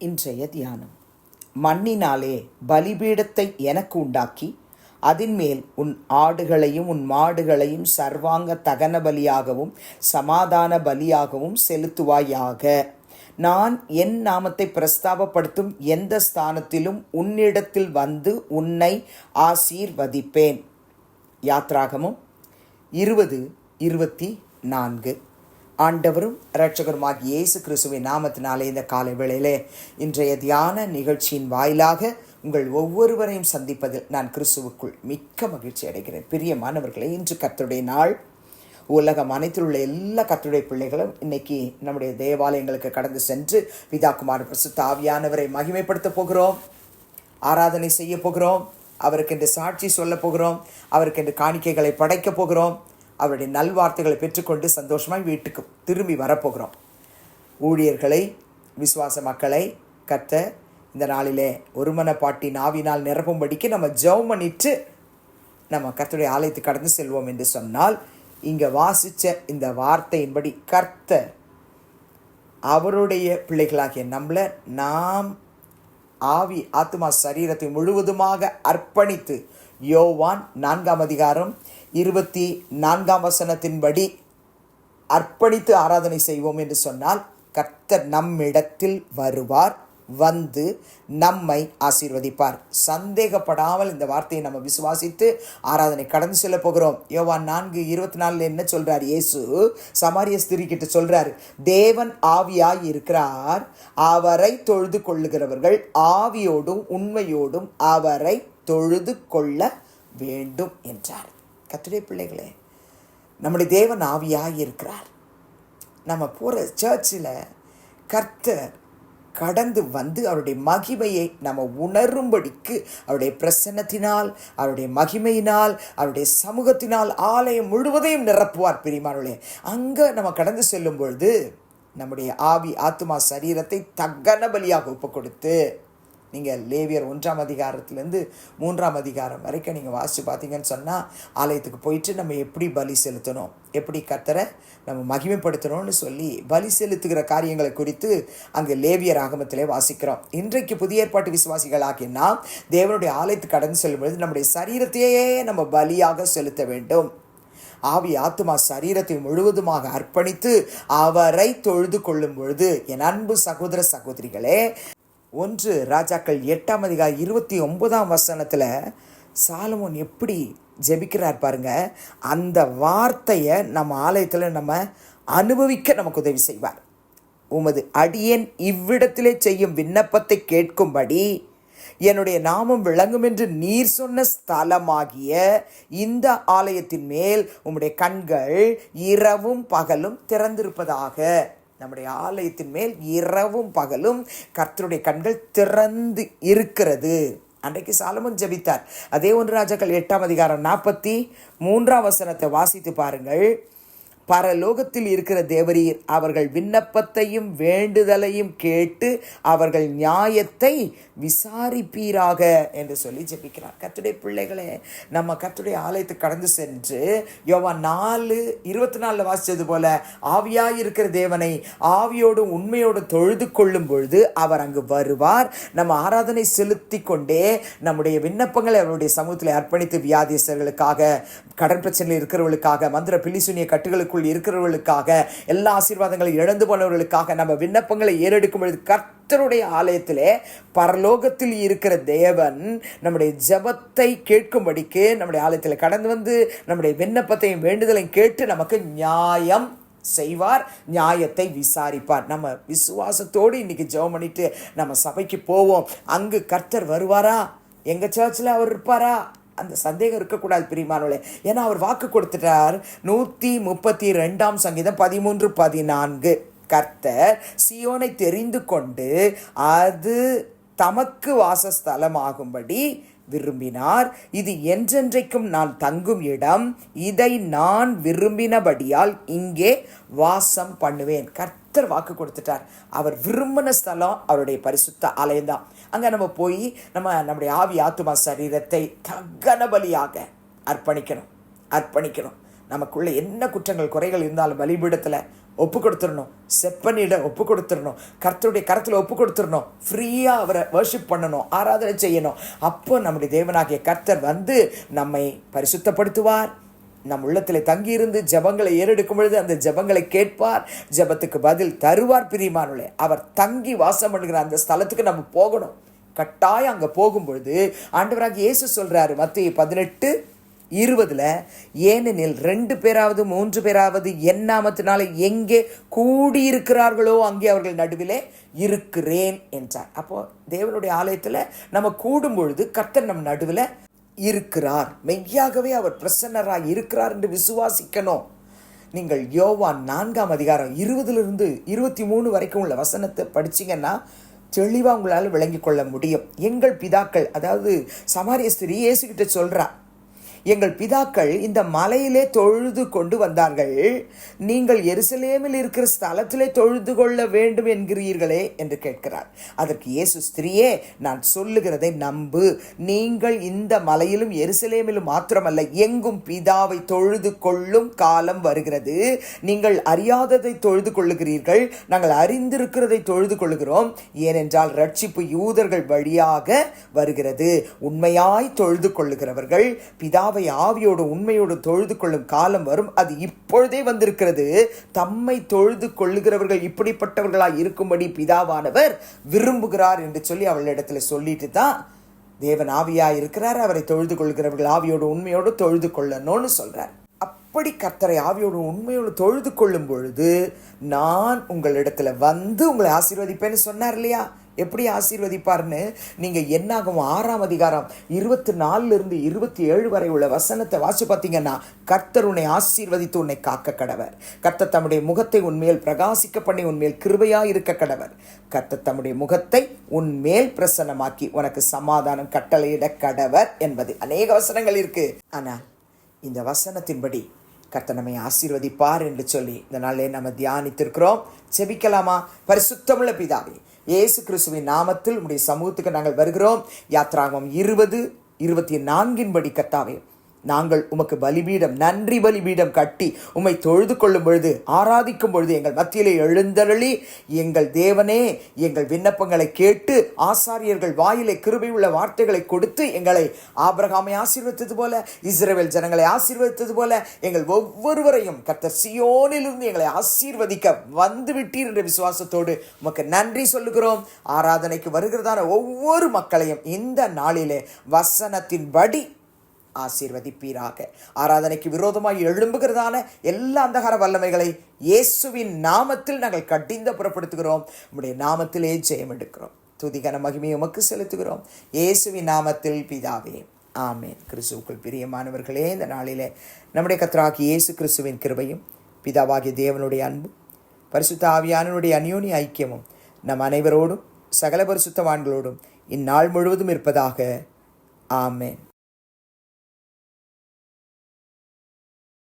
இன்றைய தியானம். மண்ணினாலே பலிபீடத்தை எனக்கு உண்டாக்கி அதின்மேல் உன் ஆடுகளையும் உன் மாடுகளையும் சர்வாங்க தகன பலியாகவும் சமாதான பலியாகவும் செலுத்துவாயாக. நான் என் நாமத்தை பிரஸ்தாபப்படுத்தும் எந்த ஸ்தானத்திலும் உன்னிடத்தில் வந்து உன்னை ஆசீர்வதிப்பேன். யாத்ராகமும் இருபது இருபத்தி நான்கு. ஆண்டவரும் இரட்சகருமாக இயேசு கிறிஸ்துவின் நாமத்தினாலே இந்த காலை வேளையிலே இன்றைய தியான நிகழ்ச்சியின் வாயிலாக உங்கள் ஒவ்வொருவரையும் சந்திப்பதில் நான் கிறிஸ்துவுக்குள் மிக்க மகிழ்ச்சி அடைகிறேன். பிரியமானவர்களே இன்று கர்த்தருடைய நாள். உலகம் அனைத்தில் உள்ள எல்லா கர்த்தருடைய பிள்ளைகளும் இன்னைக்கு நம்முடைய தேவாலயங்களுக்கு கடந்து சென்று பிதாகுமார் பிரசுத்த ஆவியானவரை மகிமைப்படுத்த போகிறோம். ஆராதனை செய்ய போகிறோம். அவருக்கு என்று சாட்சி சொல்ல போகிறோம். அவருக்கு என்று காணிக்கைகளை படைக்க போகிறோம். அவருடைய நல்வார்த்தைகளை பெற்றுக்கொண்டு சந்தோஷமாக வீட்டுக்கு திரும்பி வரப்போகிறோம். ஊழியர்களை விசுவாச மக்களை கத்த இந்த நாளிலே ஒருமனப்பாட்டி நாவினால் நிரப்பும்படிக்கு நம்ம ஜெபம் பண்ணிட்டு நம்ம கர்த்தருடைய ஆலயத்துக்கு கடந்து செல்வோம் என்று சொன்னால் இங்கே வாசித்த இந்த வார்த்தையின்படி கர்த்தர் அவருடைய பிள்ளைகளாகிய நம்மளை நாம் ஆவி ஆத்மா சரீரத்தை முழுவதுமாக அர்ப்பணித்து யோவான் நான்காம் அதிகாரம் இருபத்தி நான்காம் வசனத்தின்படி அர்ப்பணித்து ஆராதனை செய்வோம் என்று சொன்னால் கர்த்தர் நம்மிடத்தில் வருவார் வந்து நம்மை ஆசீர்வதிப்பார். சந்தேகப்படாமல் இந்த வார்த்தையை நம்ம விசுவாசித்து ஆராதனை கடந்து செல்ல போகிறோம். யோவான் நான்கு இருபத்தி நாலில் என்ன சொல்கிறார் இயேசு சமாரிய ஸ்திரி கிட்ட சொல்கிறார் தேவன் ஆவியாய் இருக்கிறார் அவரை தொழுது கொள்ளுகிறவர்கள் ஆவியோடும் உண்மையோடும் அவரை தொழுது கொள்ள வேண்டும் என்றார். கத்துடைய பிள்ளைகளே நம்முடைய தேவன் ஆவியாக இருக்கிறார். நம்ம போகிற சர்ச்சில் கர்த்தர் கடந்து வந்து அவருடைய மகிமையை நம்ம உணரும்படிக்கு அவருடைய பிரசன்னத்தினால் அவருடைய மகிமையினால் அவருடைய சமூகத்தினால் ஆலயம் முழுவதையும் நிரப்புவார் பிரிமானே அங்கே நம்ம கடந்து செல்லும் பொழுது நம்முடைய ஆவி ஆத்மா சரீரத்தை தகன பலியாக ஒப்பு கொடுத்து நீங்கள் லேவியர் ஒன்றாம் அதிகாரத்துலேருந்து மூன்றாம் அதிகாரம் வரைக்கும் நீங்கள் வாசித்து பார்த்தீங்கன்னு சொன்னால் ஆலயத்துக்கு போயிட்டு நம்ம எப்படி பலி செலுத்தணும்? எப்படி கத்தரை நம்ம மகிமைப்படுத்தணும்னு சொல்லி பலி செலுத்துகிற காரியங்களை குறித்து அங்கே லேவியர் ஆகமத்திலே வாசிக்கிறோம். இன்றைக்கு புதிய ஏற்பாட்டு விசுவாசிகளாகிய நாம் தேவனுடைய ஆலயத்துக்கு கடந்து செல்லும்பொழுது நம்முடைய சரீரத்தையே நம்ம பலியாக செலுத்த வேண்டும். ஆவி ஆத்மா சரீரத்தை முழுவதுமாக அர்ப்பணித்து அவரை தொழுது கொள்ளும் பொழுது என் அன்பு சகோதர சகோதரிகளே ஒன்று ராஜாக்கள் எட்டாம் அதிகாரம் இருபத்தி ஒன்பதாம் வசனத்தில் சாலமோன் எப்படி ஜெபிக்கிறார் பாருங்க. அந்த வார்த்தையை நம்ம ஆலயத்தில் நம்ம அனுபவிக்க நமக்கு உதவி செய்வார். உமது அடியேன் இவ்விடத்திலே செய்யும் விண்ணப்பத்தை கேட்கும்படி என்னுடைய நாமம் விளங்கும் என்று நீர் சொன்ன ஸ்தலமாகிய இந்த ஆலயத்தின் மேல் உம்முடைய கண்கள் இரவும் பகலும் திறந்திருப்பதாக. நம்முடைய ஆலயத்தின் மேல் இரவும் பகலும் கர்த்தருடைய கண்கள் திறந்து இருக்கிறது. அன்றைக்கு சாலமன் ஜபித்தார். அதே ஒன்று ராஜாக்கள் எட்டாம் அதிகாரம் நாற்பத்தி மூன்றாம் வசனத்தை வாசித்து பாருங்கள். பரலோகத்தில் இருக்கிற தேவரீர் அவர்கள் விண்ணப்பத்தையும் வேண்டுதலையும் கேட்டு அவர்கள் நியாயத்தை விசாரிப்பீராக என்று சொல்லி ஜெபிக்கிறார். கத்துடைய பிள்ளைகளே நம்ம கத்துடைய ஆலயத்துக்கு கடந்து சென்று யோவா நாலு இருபத்தி நாலில் வாசித்தது போல ஆவியாக இருக்கிற தேவனை ஆவியோடும் உண்மையோடும் தொழுது கொள்ளும் பொழுது அவர் அங்கு வருவார். நம்ம ஆராதனை செலுத்தி கொண்டே நம்முடைய விண்ணப்பங்களை அவருடைய சமூகத்தில் அர்ப்பணித்து வியாதியஸ்தர்களுக்காக கடன் பிரச்சனையில் இருக்கிறவர்களுக்காக மந்திர பில்லிசுனிய கட்டுகளுக்குள் இருக்கிறவர்களுக்காக எல்லா ஆசீர்வாதங்களையும் இழந்து போனவர்களுக்காக நம்ம விண்ணப்பங்களை ஏறெடுக்கும் பொழுது கர்த்தருடைய ஆலயத்திலே பரலோகத்தில் இருக்கிற தேவன் நம்முடைய ஜபத்தை கேட்கும்படிக்கு நம்முடைய ஆலயத்தில் கடந்து வந்து நம்முடைய விண்ணப்பத்தையும் வேண்டுதலையும் கேட்டு நமக்கு நியாயம் செய்வார் நியாயத்தை விசாரிப்பார். நம்ம விசுவாசத்தோடு இன்னைக்கு ஜெபம் பண்ணிட்டு நம்ம சபைக்கு போவோம். அங்கு கர்த்தர் வருவாரா? எங்கள் சர்ச்சில் அவர் இருப்பாரா? அந்த சந்தேகம் இருக்கக்கூடாது பிரிமானவளே ஏன்னா அவர் வாக்கு கொடுத்துட்டார். நூற்றி முப்பத்தி ரெண்டாம் சங்கீதம் பதிமூன்று பதினான்கு. கர்த்தர் சியோனை தெரிந்து கொண்டு அது தமக்கு வாசஸ்தலமாகும்படி விரும்பினார். இது என்றென்றைக்கும் நான் தங்கும் இடம். இதை நான் விரும்பினபடியால் இங்கே வாசம் பண்ணுவேன். கர்த்தர் வாக்கு கொடுத்துட்டார். அவர் விரும்பின ஸ்தலம் அவருடைய பரிசுத்த ஆலயம்தான். அங்கே நம்ம போய் நம்ம நம்முடைய ஆவி ஆத்துமா சரீரத்தை தகன பலியாக அர்ப்பணிக்கணும். அர்ப்பணிக்கணும். நமக்குள்ள என்ன குற்றங்கள் குறைகள் இருந்தாலும் பலிபீடத்தில் ஒப்பு கொடுத்துடணும். செப்பனிட ஒப்பு கொடுத்துடணும். கர்த்தருடைய கரத்தில் ஒப்பு கொடுத்துடணும். ஃப்ரீயாக அவரை வர்ஷிப் பண்ணணும் ஆராதனை செய்யணும். அப்போ நம்முடைய தேவனாகிய கர்த்தர் வந்து நம்மை பரிசுத்தப்படுத்துவார். நம் உள்ளத்தில் தங்கியிருந்து ஜெபங்களை ஏறெடுக்கும் பொழுது அந்த ஜெபங்களை கேட்பார். ஜெபத்துக்கு பதில் தருவார் பிரியமானுள்ளே அவர் தங்கி வாசம் பண்ணுகிற அந்த ஸ்தலத்துக்கு நம்ம போகணும். கட்டாயம் அங்கே போகும்பொழுது ஆண்டவராக இயேசு சொல்கிறாரு மத்திய பதினெட்டு இருபதில் ஏனெனில் ரெண்டு பேராவது மூன்று பேராவது என் நாமத்தினால எங்கே கூடியிருக்கிறார்களோ அங்கே அவர்கள் நடுவிலே இருக்கிறேன் என்றார். அப்போது தேவனுடைய ஆலயத்தில் நம்ம கூடும் பொழுது கர்த்தர் நம் நடுவில் இருக்கிறார். மெய்யாகவே அவர் பிரசன்னராக இருக்கிறார் என்று விசுவாசிக்கணும். நீங்கள் யோவான் நான்காம் அதிகாரம் இருபதுலேருந்து இருபத்தி மூணு வரைக்கும் உள்ள வசனத்தை படிச்சீங்கன்னா தெளிவாக உங்களால் விளங்கிக் கொள்ள முடியும். எங்கள் பிதாக்கள் அதாவது சமாரிய ஸ்திரீ இயேசுகிட்ட சொல்கிறா எங்கள் பிதாக்கள் இந்த மலையிலே தொழுது கொண்டு வந்தார்கள். நீங்கள் எருசலேமில் இருக்கிற ஸ்தலத்திலே தொழுது கொள்ள வேண்டும் என்கிறீர்களே என்று கேட்கிறார். அதற்கு இயேசு ஸ்திரியே நான் சொல்லுகிறதை நம்பு. நீங்கள் இந்த மலையிலும் எருசலேமிலும் மாத்திரமல்ல எங்கும் பிதாவை தொழுது கொள்ளும் காலம் வருகிறது. நீங்கள் அறியாததை தொழுது கொள்ளுகிறீர்கள். நாங்கள் அறிந்திருக்கிறதை தொழுது கொள்ளுகிறோம். ஏனென்றால் ரட்சிப்பு யூதர்கள் வழியாக வருகிறது. உண்மையாய் தொழுது கொள்ளுகிறவர்கள் பிதாவை ஆவியோடு உண்மையோடு தொழுது கொள்ளும் காலம் வரும். அது இப்பொழுதே வந்திருக்கிறது. தம்மை தொழுது கொள்ளுகிறவர்கள் இப்படிப்பட்டவர்களாக இருக்கும்படி பிதாவானவர் விரும்புகிறார் என்று சொல்லி அவளிடத்துல சொல்லிட்டு தான் தேவன் ஆவியாக இருக்கிறார். அவரை தொழுது கொள்கிறவர்கள் ஆவியோடு உண்மையோடு தொழுது கொள்ளணும்னு சொல்கிறார் அப்படி கர்த்தரை ஆவியோடு உண்மையோடு தொழுது கொள்ளும் பொழுது நான் உங்களிடத்துல வந்து உங்களை ஆசீர்வதிப்பேன்னு சொன்னார் இல்லையா? எப்படி ஆசீர்வதிப்பார்னு நீங்கள் என்னாகும்? ஆறாம் அதிகாரம் இருபத்தி நாலுலேருந்து இருபத்தி ஏழு வரை உள்ள வசனத்தை வாசி பார்த்தீங்கன்னா கர்த்தர் உன்னை ஆசீர்வதித்து உன்னை காக்க கடவர். கர்த்தர் தம்முடைய முகத்தை உன்மேல் பிரகாசிக்க பண்ணி உன்மேல் கிருபையாக இருக்க கடவர். கர்த்தர் தம்முடைய முகத்தை உன்மேல் பிரசன்னமாக்கி உனக்கு சமாதானம் கட்டளையிட கடவர் என்பது அநேக வசனங்கள் இருக்குது ஆனால் இந்த வசனத்தின்படி கர்த்த நம்மை ஆசீர்வதிப்பார் என்று சொல்லி இந்த நாளே நம்ம தியானித்திருக்கிறோம். செபிக்கலாமா பரிசுத்தமுள்ள பிதாவே இயேசு கிறிஸ்துவின் நாமத்தில் உடைய சமூகத்துக்கு நாங்கள் வருகிறோம். யாத்ராகமம் இருபது இருபத்தி நான்கின் படி கர்த்தாவே நாங்கள் உமக்கு பலிபீடம் நன்றி பலிபீடம் கட்டி உம்மை தொழுது கொள்ளும் பொழுது ஆராதிக்கும் பொழுது எங்கள் மத்தியிலே எழுந்தருளி எங்கள் தேவனே எங்கள் விண்ணப்பங்களை கேட்டு ஆசாரியர்கள் வாயிலே கிருபை உள்ள வார்த்தைகளை கொடுத்து எங்களை ஆபிரகாமை ஆசீர்வதித்தது போல இஸ்ரேல் ஜனங்களை ஆசீர்வதித்தது போல எங்கள் ஒவ்வொருவரையும் கர்த்தர் சியோனிலிருந்து எங்களை ஆசீர்வதிக்க வந்து விட்டீர் என்ற விசுவாசத்தோடு உமக்கு நன்றி சொல்லுகிறோம். ஆராதனைக்கு வருகிறதான ஒவ்வொரு மக்களையும் இந்த நாளிலே வசனத்தின்படி ஆசீர்வதிப்பீராக. ஆராதனைக்கு விரோதமாக எழும்புகிறதான எல்லா அந்தகார வல்லமைகளை இயேசுவின் நாமத்தில் நாங்கள் கடிந்த புறப்படுத்துகிறோம். நம்முடைய நாமத்திலே ஜெயம் எடுக்கிறோம். துதிகன மகிமையை உமக்கு செலுத்துகிறோம். இயேசுவின் நாமத்தில் பிதாவே ஆமேன். கிறிஸ்துவுக்குள் பிரியமானவர்களே இந்த நாளிலே நம்முடைய கத்தராகி இயேசு கிறிஸ்துவின் கிருபையும் பிதாவாகிய தேவனுடைய அன்பும் பரிசுத்த ஆவியானனுடைய அந்யோனி ஐக்கியமும் நம் அனைவரோடும் சகல பரிசுத்தவான்களோடும் இந்நாள் முழுவதும் இருப்பதாக ஆமேன்.